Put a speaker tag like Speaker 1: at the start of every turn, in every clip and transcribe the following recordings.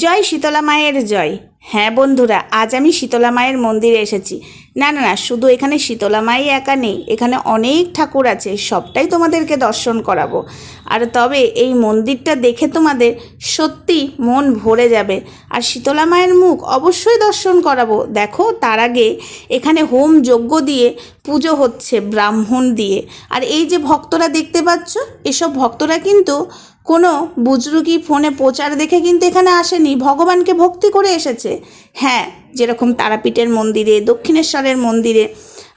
Speaker 1: জয় শীতলা মায়ের জয়। হ্যাঁ বন্ধুরা, আজ আমি শীতলা মায়ের মন্দিরে এসেছি। না না না, শুধু এখানে শীতলা মাই একা নেই, এখানে অনেক ঠাকুর আছে, সবটাই তোমাদেরকে দর্শন করাবো। আর তবে এই মন্দিরটা দেখে তোমাদের সত্যি মন ভরে যাবে। আর শীতলা মায়ের মুখ অবশ্যই দর্শন করাবো। দেখো, তার আগে এখানে হোম যজ্ঞ দিয়ে পুজো হচ্ছে ব্রাহ্মণ দিয়ে। আর এই যে ভক্তরা দেখতে পাচ্ছ, এসব ভক্তরা কিন্তু কোনো বুজরুকি ফোনে প্রচার দেখে কিন্তু এখানে আসেনি, ভগবানকে ভক্তি করে এসেছে। হ্যাঁ যেরকম তারাপীঠের মন্দিরে, দক্ষিণেশ্বরের মন্দিরে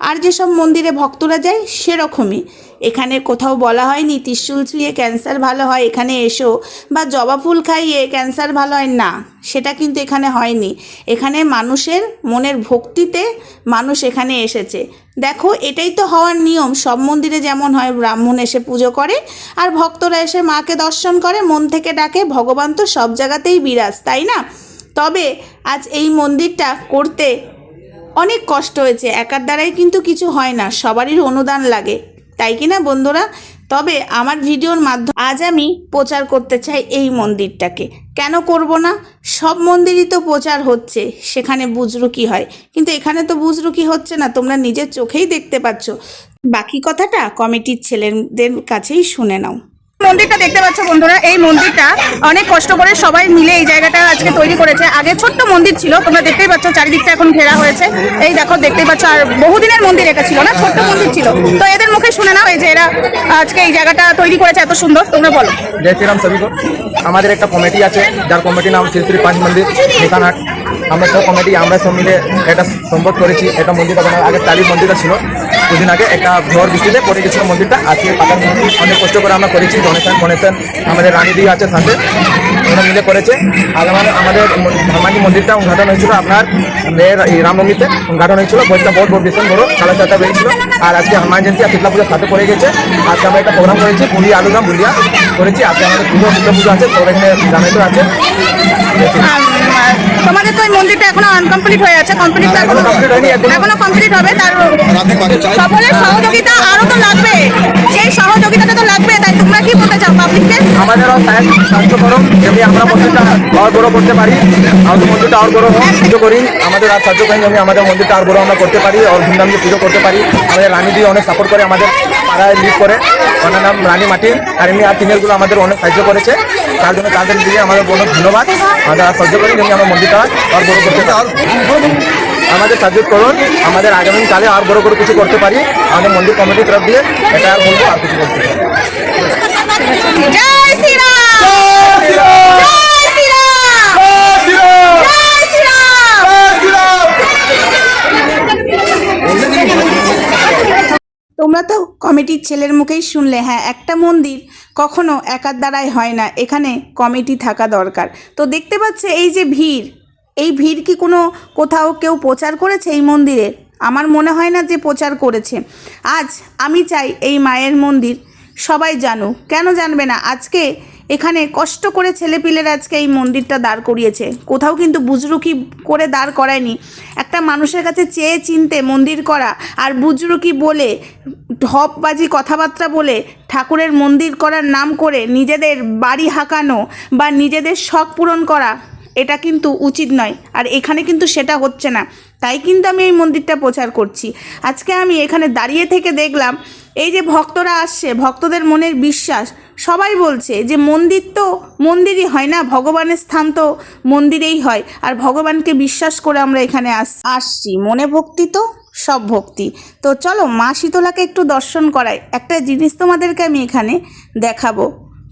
Speaker 1: আর যেসব মন্দিরে ভক্তরা যায়, সেরকমই। এখানে কোথাও বলা হয়নি, ত্রিশুল ছুঁয়ে ক্যান্সার ভালো হয়, এখানে এসো। বা জবা ফুল খাইয়ে ক্যান্সার ভালো হয়, না, সেটা কিন্তু এখানে হয়নি। এখানে মানুষের মনের ভক্তিতে মানুষ এখানে এসেছে। দেখো, এটাই তো হওয়ার নিয়ম। সব মন্দিরে যেমন হয়, ব্রাহ্মণ এসে পুজো করে, আর ভক্তরা এসে মাকে দর্শন করে, মন থেকে ডাকে, ভগবান তো সব জায়গাতেই বিরাজ, তাই না? তবে আজ এই মন্দিরটা করতে অনেক কষ্ট হয়েছে, একার দ্বারাই কিন্তু কিছু হয় না, সবারই অনুদান লাগে। তাই কি না বন্ধুরা? তবে আমার ভিডিওর মাধ্যমে আজ আমি প্রচার করতে চাই এই মন্দিরটাকে। কেন করব না? সব মন্দিরই তো প্রচার হচ্ছে, সেখানে বুজরুকি হয়। কিন্তু এখানে তো বুজরুকি হচ্ছে না, তোমরা নিজের চোখেই দেখতে পাচ্ছ। বাকি কথাটা কমিটির ছেলেদের কাছেই শুনে নাও।
Speaker 2: মন্দিরটা দেখতে পাচ্ছ বন্ধুরা, এই মন্দিরটা অনেক কষ্ট করে সবাই মিলে এই জায়গাটা আজকে তৈরি করেছে। আগে ছোট্ট মন্দির ছিল, তোমরা দেখতেই পাচ্ছ চারিদিকটা এখন ঘেরা হয়েছে। এই দেখো, দেখতেই পাচ্ছ, আর বহুদিনের মন্দির এটা ছিল না, ছোট্ট মন্দির ছিল। তো এদের মুখে শুনে নাও এই যে এরা আজকে এই জায়গাটা তৈরি করেছে, এত সুন্দর, তোমরা বলো।
Speaker 3: জয় শ্রীরাম সবই কো আমাদের একটা কমিটি আছে, যার কমিটির নাম শ্রী শ্রী পাঁচ মন্দির আমরা সব কমিটি আমরা সব মিলে একটা সম্পদ করেছি। একটা মন্দিরটা বানানো আগে টালির মন্দিরটা ছিল। দুদিন আগে একটা ঝড় বৃষ্টিতে পড়ে গেছিল মন্দিরটা। আজকে পাকা অনেক কষ্ট করে আমরা করেছি। ডোনেশন ফোনেশন আমাদের রানী দিদি আছে সাথে। ওরা মিলে করেছে। আমার আমাদের ধর্মানি মন্দিরটা উদ্ঘাটন হয়েছিল আপনার রামনবমীতে। উদ্ঘাটন হয়েছিল। বইটা বহুত বড় ভীষণ বড়। সাড়ে চারটা বেরিয়েছিল। আর আজকে হনুমান জয়ন্তী আর শীতলা পুজোর সাথে পড়ে গেছে। আজকে আমরা একটা প্রোগ্রাম করেছি। পুলি আলুদম বুলিয়া করেছি। আজকে আমাদের পুজো শীতলা পুজো আছে। সবাই এখানে জানাইতে আছে।
Speaker 2: তোমাদের তো এই মন্দিরটা এখনও আনকমপ্লিট হয়ে আছে কমপ্লিট
Speaker 3: এখনও এখনো-
Speaker 2: কমপ্লিট হবে তার সকলের সহযোগিতা আরও তো লাগবে সেই সহযোগিতাটা তো লাগবে তাই তোমরা কি বলতে চাও পাবলিককে
Speaker 3: আমাদেরও সাহায্য সাহায্য করুন যেমনি আমরা মন্দিরটা আর বড় করতে পারি আমাদের মন্দিরটা আর বড় হোক পুজো করি আমাদের আর সাহায্য করেন যেমনি আমাদের মন্দিরটা আর বড় আমরা করতে পারি আর ধুমধাম দিয়ে পুজো করতে পারি আমাদের রানী দিয়ে অনেক সাপোর্ট করে আমাদের। পাড়ায় লিভ করে। ওনার নাম রানী মাটি। আর এমনি আর সিনিয়রগুলো আমাদের অনেক সাহায্য করেছে। তার জন্য তাদের দিয়ে আমাদের বড় ধন্যবাদ। আমাদের আর সাহায্য করি যেমনি আমার মন্দিরটা আর বড় করতে আমাদের সাহায্য করুন। আমাদের আগামীকালে আর বড় করে কিছু করতে পারি। আমাদের মন্দির কমিটির তরফ দিয়ে এটা আর বলব আর কিছু বলতে
Speaker 1: কমিটির ছেলের মুখেই শুনলে হ্যাঁ একটা মন্দির কখনো একার দ্বারাই হয় না, এখানে কমিটি থাকা দরকার। তো দেখতে পাচ্ছে এই যে ভিড়, এই ভিড় কি কোনো কোথাও কেউ প্রচার করেছে এই মন্দিরে? আমার মনে হয় না যে প্রচার করেছে। আজ আমি চাই এই মায়ের মন্দির সবাই জানুক। কেন জানবে না? আজকে এখানে কষ্ট করে ছেলেপিলের আজকে এই মন্দিরটা দাঁড় করিয়েছে। কোথাও কিন্তু বুজরুকি করে দাঁড় করায়নি। একটা মানুষের কাছে চেয়ে চিনতে মন্দির করা আর বুজরুকি বলে, ঢপবাজি কথাবার্তা বলে ঠাকুরের মন্দির করার নাম করে নিজেদের বাড়ি হাঁকানো বা নিজেদের শখ পূরণ করা, এটা কিন্তু উচিত নয়। আর এখানে কিন্তু সেটা হচ্ছে না। তাই কিন্তু আমি এই মন্দিরটা প্রচার করছি। আজকে আমি এখানে দাঁড়িয়ে থেকে দেখলাম, এই যে ভক্তরা আসছে, ভক্তদের মনের বিশ্বাস সবাই বলছে যে মন্দির তো মন্দিরই হয় না, ভগবানের স্থান তো মন্দিরেই হয়। আর ভগবানকে বিশ্বাস করে আমরা এখানে আস, আসছি। মনে ভক্তি তো, সব ভক্তি। তো চলো মা শীতলাকে একটু দর্শন করাই। একটা জিনিস তোমাদেরকে আমি এখানে দেখাবো।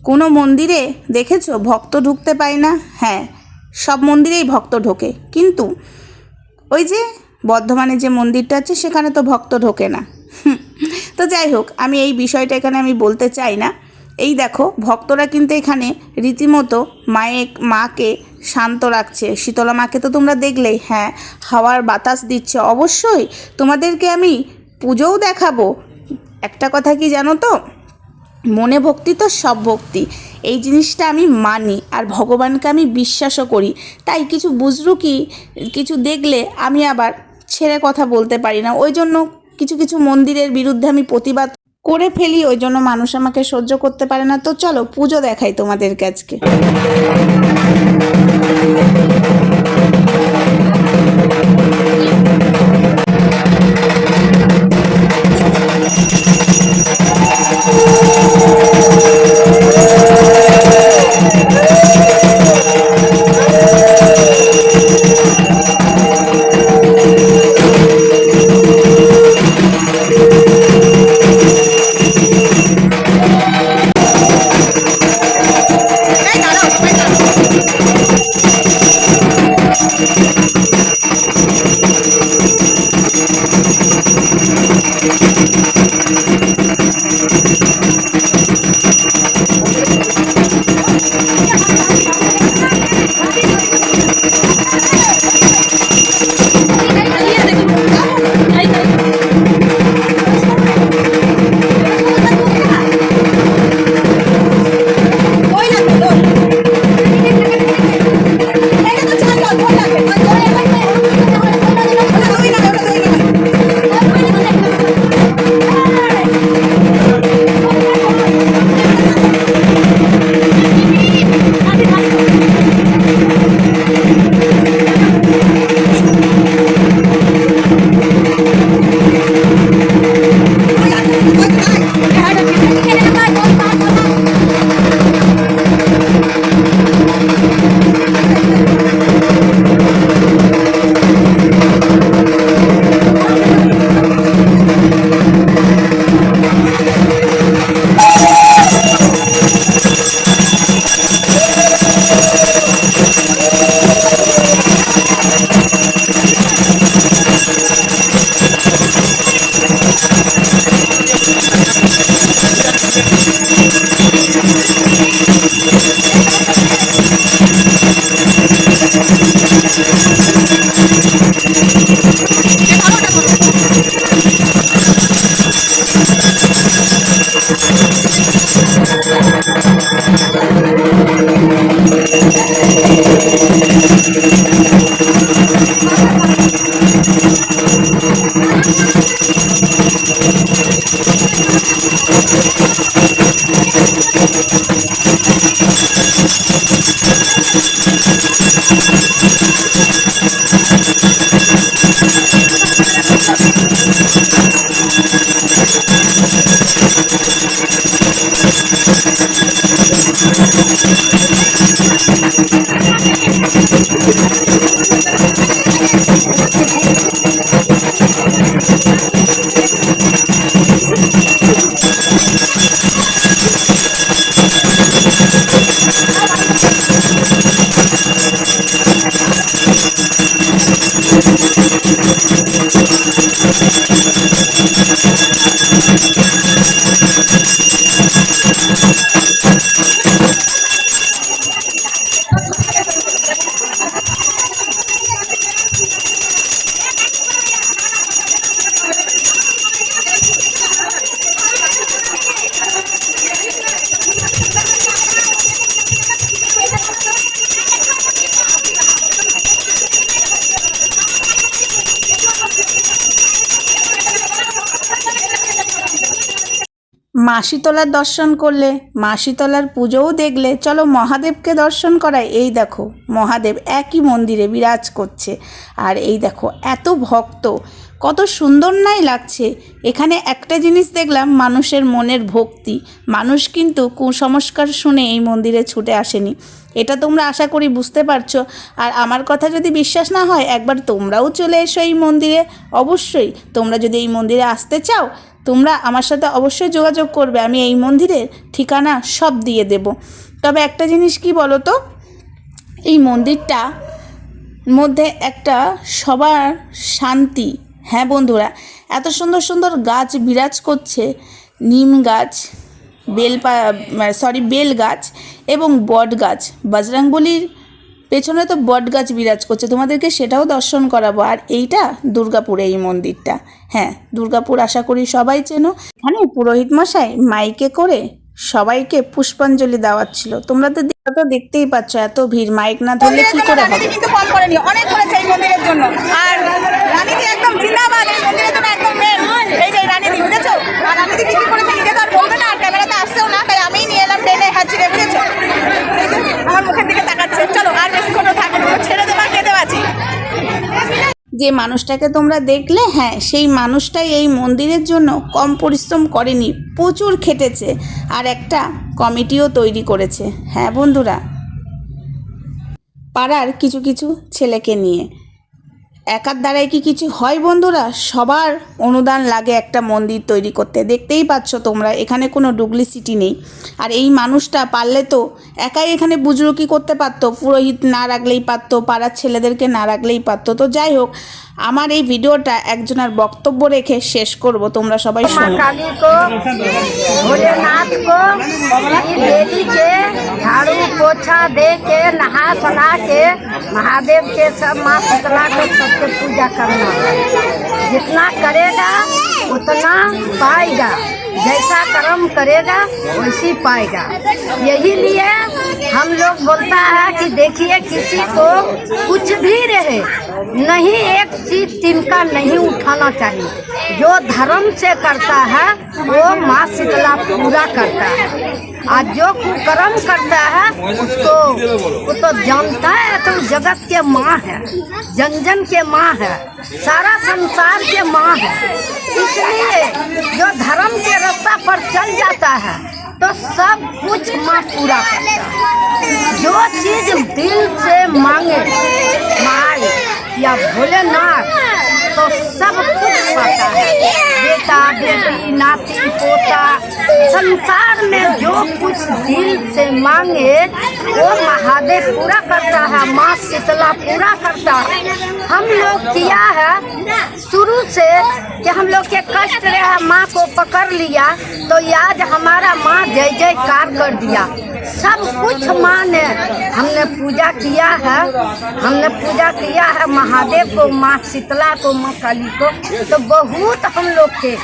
Speaker 1: কোনো মন্দিরে দেখেছ? ভক্ত ঢুকতে পায় না? হ্যাঁ সব মন্দিরেই ভক্ত ঢোকে। কিন্তু ওই যে বর্ধমানে যে মন্দিরটা আছে, সেখানে তো ভক্ত ঢোকে না। তো যাই হোক, আমি এই বিষয়টা এখানে আমি বলতে চাই না। এই দেখো, ভক্তরা কিন্তু এখানে রীতিমতো মায়ে, মাকে শান্ত রাখছে। শীতলা মাকে তো তোমরা দেখলেই হ্যাঁ হাওয়ার বাতাস দিচ্ছে। অবশ্যই তোমাদেরকে আমি পুজোও দেখাবো। একটা কথা কি জানো তো? মনে ভক্তি তো সব ভক্তি। এই জিনিসটা আমি মানি আর ভগবানকে আমি বিশ্বাসও করি। তাই কিছু বুঝরু কি কিছু দেখলে আমি আবার ছেড়ে কথা বলতে পারি না। ওই জন্য কিছু কিছু মন্দিরের বিরুদ্ধে আমি প্রতিবাদ করে ফেলি, ওই জন্য মানুষ আমাকে সহ্য করতে পারে না। তো চলো, পুজো দেখাই তোমাদেরকে আজকে। Thank you. মাসিতলার দর্শন করলে, মাসিতলার পুজোও দেখলে, চলো মহাদেবকে দর্শন করায় এই দেখো, মহাদেব একই মন্দিরে বিরাজ করছে। আর এই দেখো, এত ভক্ত, কত সুন্দর নাই লাগছে। এখানে একটা জিনিস দেখলাম, মানুষের মনের ভক্তি। মানুষ কিন্তু কুসংস্কার শুনে এই মন্দিরে ছুটে আসেনি। এটা তোমরা আশা করি বুঝতে পারছ। আর আমার কথা যদি বিশ্বাস না হয়, একবার তোমরাও চলে এসো এই মন্দিরে। অবশ্যই, তোমরা যদি এই মন্দিরে আসতে চাও তোমরা আমার সাথে অবশ্যই যোগাযোগ করবে, আমি এই মন্দিরের ঠিকানা সব দিয়ে দেব। তবে একটা জিনিস কি বলো তো এই মন্দিরটা মধ্যে একটা সবার শান্তি। হ্যাঁ বন্ধুরা, এত সুন্দর সুন্দর গাছ বিরাজ করছে, নিম গাছ বেল সরি বেল গাছ এবং বট গাছ। বজরংবলির পেছনে তো বট গাছ বিরাজ করছে তোমাদেরকে সেটাও দর্শন করাবো। আর এইটা দুর্গাপুরে এই মন্দিরটা। হ্যাঁ দুর্গাপুর আশা করি সবাই চেনো। এখানে পুরোহিত মশাই মাইকে করে সবাইকে পুষ্পাঞ্জলি দেওয়াচ্ছিল। তোমরা তো দেখতেই পাচ্ছ এত ভিড় মাইক না ধরলে কি করে হবে?
Speaker 2: রানীদি কিন্তু কম করেনি অনেক করেছে এই মন্দিরের জন্য। আর রানীদি একদম জিন্দাবাদ এই মন্দিরের জন্য একদম মেন এই যে রানীদি বুঝেছ? আর রানীদি কি কি করেছে নিজে তো আর বলবে না আর ক্যামেরাতে আসছেও না তাই আমিই নিয়ে এলাম টেনে হাঁচিয়ে বুঝেছ আমার মুখের দিকে তাকাচ্ছে চলো, আর বেশিক্ষণ ছেড়ে দেবার
Speaker 1: যে মানুষটাকে তোমরা দেখলে হ্যাঁ সেই মানুষটাই এই মন্দিরের জন্য কম পরিশ্রম করেনি, প্রচুর খেটেছে আর একটা কমিটিও তৈরি করেছে। হ্যাঁ বন্ধুরা, পাড়ার কিছু কিছু ছেলেকে নিয়ে। একার দ্বারাই কি কিছু হয় বন্ধুরা? সবার অনুদান লাগে একটা মন্দির তৈরি করতে। দেখতেই পাচ্ছ তোমরা, এখানে কোনো ডুপ্লিসিটি নেই। আর এই মানুষটা পারলে তো একাই এখানে বুজরুকি করতে পারতো, পুরোহিত না রাখলেই পারতো, পাড়ার ছেলেদেরকে না রাখলেই পারতো। তো যাই হোক আমার এই ভিডিওটা একজনের বক্তব্য রেখে শেষ করব তোমরা সবাই
Speaker 4: माँ
Speaker 1: শোনো
Speaker 4: काली को भोलेनाथ को देवी के झाड़ू पोछा दे के नहा सुना के महादेव के सब माँ शीतला को सबके पूजा करना है जितना करेगा उतना पाएगा जैसा कर्म करेगा वैसी पाएगा यही लिए हम लोग बोलता है कि देखिए किसी को कुछ भी रहे नहीं, एक चीज़ तिनका नहीं उठाना चाहिए। जो धर्म से करता है, वो माँ शीतला पूरा करता है। और जो कुकर्म करता है, उसको वो तो जानता है तो जगत के माँ है। जन जन के माँ है। सारा संसार के माँ है। इसलिए जो धर्म के रास्ता पर चल जाता है तो सब कुछ माँ पूरा करता है। जो चीज़ दिल से मांगे e a Bolha é Nath. तो सब कुछ पाता है। बेटा, बेटी, नाती, पोता, संसार में जो कुछ दिल से मांगे, वो महादेव पूरा करता है, माँ शीतला पूरा करता है। हम लोग किया है शुरू से कि हम लोग के कष्ट रहा, माँ को पकड़ लिया तो आज हमारा माँ जय जयकार कर दिया। सब कुछ माँ ने, हमने पूजा किया है, हमने पूजा किया है महादेव को, माँ शीतला को माँ काली को। तो बहुत हम लोग के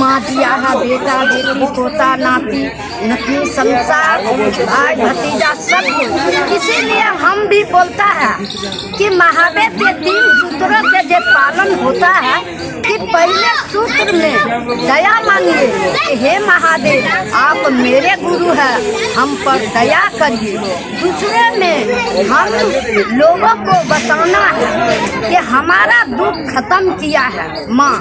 Speaker 4: माँ दिया है, बेटा, बेटी, पोता, नाती नतनी संसार, भाई, भतीजा सब। इसीलिए हम भी बोलता है कि महादेव के तीन सूत्रों के जो पालन होता है, कि पहले सूत्र में दया मांगिए हे महादेव, आप मेरे गुरु हैं, हम पर दया करिए। दूसरे में हम लोगों को बताना है कि हमारा दुख खत्म किया है, माँ।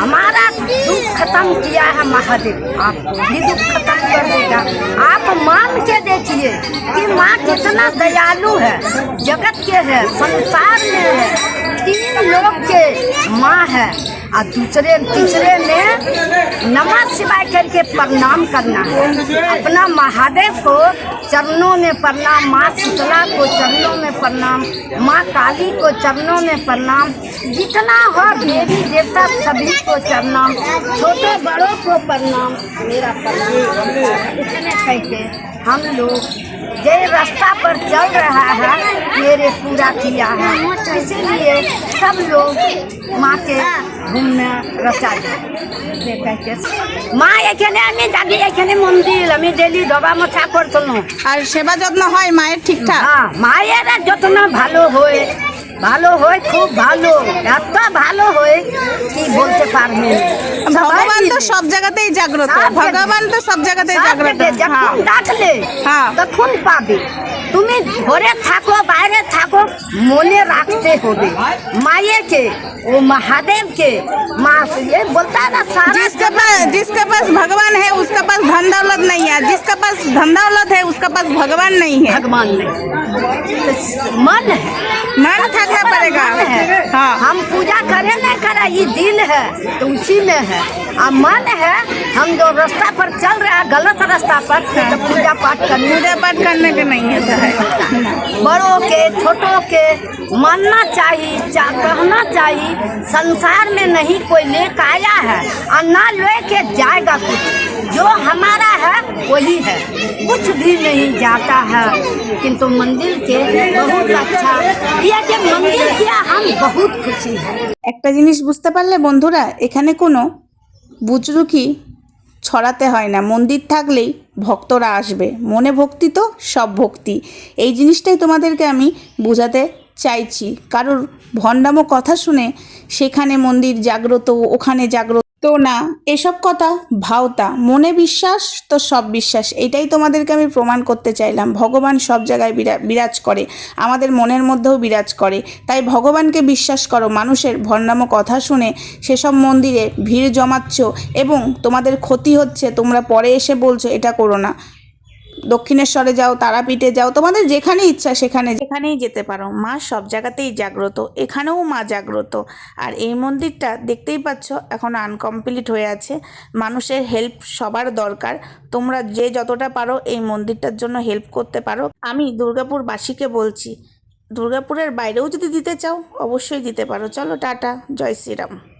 Speaker 4: हमारा दुख खत्म किया है, महादेव। आपको भी दुख खत्म कर देगा। आप मान के देखिए कि माँ कितना दयालु है। जगत के है, संसार में है। तीन लोग के माँ है। और दूसरे, तीसरे में नमः शिवाय करके प्रणाम करना है। अपना महादेव को चरणों में प्रणाम, माँ शीतला को चरणों में प्रणाम, माँ काली को चरणों में प्रणाम, जितना हो देवी देवता सभी को प्रणाम छोटे बड़ों को प्रणाम। मेरा इतने कह के हम लोग जे रास्ता पर चल रहा है, मेरे पूरा किया है। इसीलिए सब लोग माँ के ঘুমনা রচা মা এখানে আমি যাবি এখানে মন্দির। আমি ডেলি ডবা মাথা করতাম
Speaker 2: আর সেবা যত্ন হয় মায়ের ঠিকঠাক?
Speaker 4: হ্যাঁ মায়েরা যত্ন ভালো হয়। ভালো হয় খুব ভালো এত ভালো হয় কি বলতে পারবে না।
Speaker 2: ভগবান তো
Speaker 4: সবাই
Speaker 2: সব জায়গাতেই জাগ্রত
Speaker 4: সব জায়গায়।
Speaker 2: ভগবান তো সব জায়গাতেই
Speaker 4: সব
Speaker 2: জাগ্রত
Speaker 4: জায়গায় যখন
Speaker 2: হ্যাঁ।
Speaker 4: ডাকলে
Speaker 2: হ্যাঁ।
Speaker 4: তখন পাবে তুমি ঘরে থাকো বাইরে থাকো মনে রাখতে হবে মায়েকে ও মহাদেবকে মা ये बोलता है ना सारा
Speaker 2: जिसके पास जिसके पास भगवान है उसका पास धन दौलत नहीं है जिसका पास धन दौलत है उसका पास भगवान नहीं है
Speaker 4: भगवान नहीं तो मन है
Speaker 2: मन थकना पड़ेगा।
Speaker 4: हाँ। हम पूजा करे नहीं करे ये दिल है तो उसी में है। और मन है हम जो रास्ता पर चल रहे हैं गलत रास्ता पर तो पूजा पाठ करने।
Speaker 2: पूजा पाठ करने के नहीं है
Speaker 4: बड़ों के छोटों के मानना चाहिए चा कहना चाहिए संसार में नहीं कोई लेकर आया है और ना लेके जाएगा कुछ। जो हमारा है वही है कुछ भी नहीं जाता है किंतु मंदिर के बहुत अच्छा ये कि मंदिर किया हम बहुत खुशी है
Speaker 1: একটা জিনিস বুঝতে পারলে বন্ধুরা এখানে কোনো বুজরুকি ছড়াতে হয় না মন্দির থাকলেই ভক্তরা আসবে মনে ভক্তি তো সব ভক্তি এই জিনিসটাই তোমাদেরকে আমি বোঝাতে চাইছি কারোর ভণ্ডামো কথা শুনে সেখানে মন্দির জাগ্রত ওখানে জাগ্রত তো না, এসব কথা ভাওতা, মনে বিশ্বাস তো সব বিশ্বাস। এটাই তোমাদেরকে আমি প্রমাণ করতে চাইলাম। ভগবান সব জায়গায় বিরা- বিরাজ করে, আমাদের মনের মধ্যেও বিরাজ করে। তাই ভগবানকে বিশ্বাস করো, মানুষের ভণ্ডাম কথা শুনে সেসব মন্দিরে ভিড় জমাচ্ছ এবং তোমাদের ক্ষতি হচ্ছে, তোমরা পরে এসে বলছো, এটা করো না। দক্ষিণেশ্বরে যাও, তারাপীঠে যাও, তোমাদের যেখানে ইচ্ছা সেখানে যেখানেই যেতে পারো, মা সব জায়গাতেই জাগ্রত, এখানেও মা জাগ্রত। আর এই মন্দিরটা দেখতেই পাচ্ছ, এখন আনকমপ্লিট হয়ে আছে। মানুষের হেল্প সবার দরকার। তোমরা যে যতটা পারো এই মন্দিরটার জন্য হেল্প করতে পারো। আমি দুর্গাপুরবাসীকে বলছি, দুর্গাপুরের বাইরেও যদি দিতে চাও, অবশ্যই দিতে পারো। চলো, টাটা, জয় শ্রীরাম।